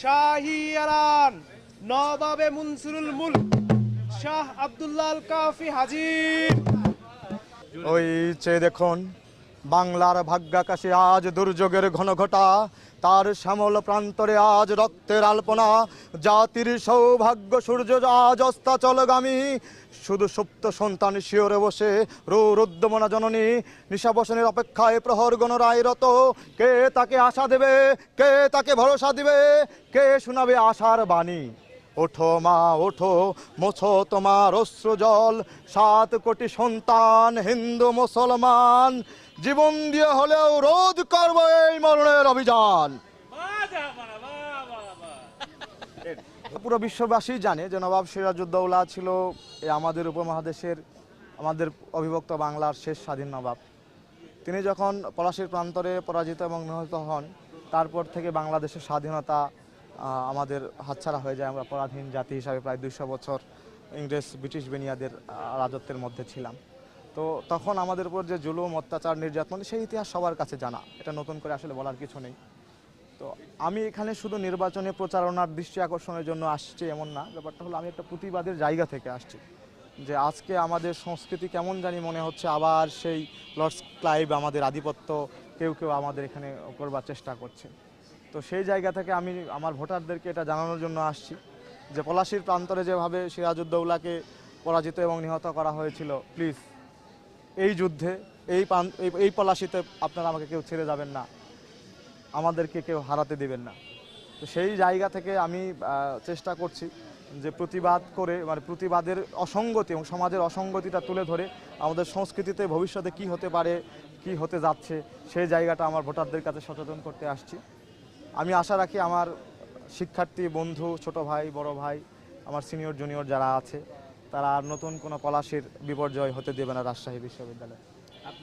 শাহি Aran নবাবে মুনসুরুল মুল শাহ আব্দুল্লাহ আল কাফি হাজির। ওই চেয়ে দেখুন বাংলার ভাগ্যাকাশে আজ দুর্যোগের ঘন ঘটা তার শ্যামল প্রান্তরে আজ রক্তের আলপনা, জাতির সৌভাগ্য সূর্য আজ অস্তাচলগামী। শুধু সুপ্ত সন্তান শিওরে বসে রুদ্যমনা জননী, নিশা বসনের অপেক্ষায় প্রহর গণরায় রত। কে তাকে আশা দেবে, কে তাকে ভরসা দিবে, কে শোনাবে আশার বাণী? ওঠো মা, ওঠো, মোছো তোমার অশ্রু জল। সাত কোটি সন্তান, হিন্দু, মুসলমান। জীবন দিয়ে হলেও রোধ করব এই মরণের অভিযান। পুরো বিশ্ববাসী জানে যে নবাব সিরাজউদ্দৌলা ছিল আমাদের উপমহাদেশের, আমাদের অবিভক্ত বাংলার শেষ স্বাধীন নবাব। তিনি যখন পলাশির প্রান্তরে পরাজিত এবং নিহত হন, তারপর থেকে বাংলাদেশের স্বাধীনতা আমাদের হাতছাড়া হয়ে যায়। আমরা পরাধীন জাতি হিসাবে প্রায় দুইশো বছর ইংরেজ, ব্রিটিশ বেনিয়াদের রাজত্বের মধ্যে ছিলাম। তো তখন আমাদের উপর যে জুলুম, অত্যাচার, নির্যাতন, সেই ইতিহাস সবার কাছে জানা। এটা নতুন করে আসলে বলার কিছু নেই। তো আমি এখানে শুধু নির্বাচনে প্রচারণার দৃষ্টি আকর্ষণের জন্য আসছি এমন না। ব্যাপারটা হলো, আমি একটা প্রতিবাদের জায়গা থেকে আসছি যে আজকে আমাদের সংস্কৃতি কেমন জানি মনে হচ্ছে, আবার সেই লর্ডস ক্লাইভ আমাদের আধিপত্য কেউ কেউ আমাদের এখানে করবার চেষ্টা করছে। তো সেই জায়গা থেকে আমি আমার ভোটারদেরকে এটা জানানোর জন্য আসছি যে পলাশির প্রান্তরে যেভাবে সিরাজউদ্দৌলাকে পরাজিত এবং নিহত করা হয়েছিল প্লিজ এই যুদ্ধে, এই প্রান্ত, এই- এই পলাশিতে আপনারা আমাকে কেউ ছেড়ে যাবেন না। আমাদেরকে কেউ হারাতে দিবেন না। তো সেই জায়গা থেকে আমি চেষ্টা করছি যে প্রতিবাদ করে মানে প্রতিবাদের অসঙ্গতি এবং সমাজের অসঙ্গতিটা তুলে ধরে আমাদের সংস্কৃতিতে ভবিষ্যতে কি হতে পারে, কি হতে যাচ্ছে, সেই জায়গাটা আমার ভোটারদের কাছে সচেতন করতে আসছি। আমি আশা রাখি আমার শিক্ষার্থী, বন্ধু, ছোট ভাই, বড় ভাই, আমার সিনিয়র, জুনিয়র যারা আছে, তারা আর নতুন কোনো পলাশির বিপর্যয় হতে দেবে না রাজশাহী বিশ্ববিদ্যালয়।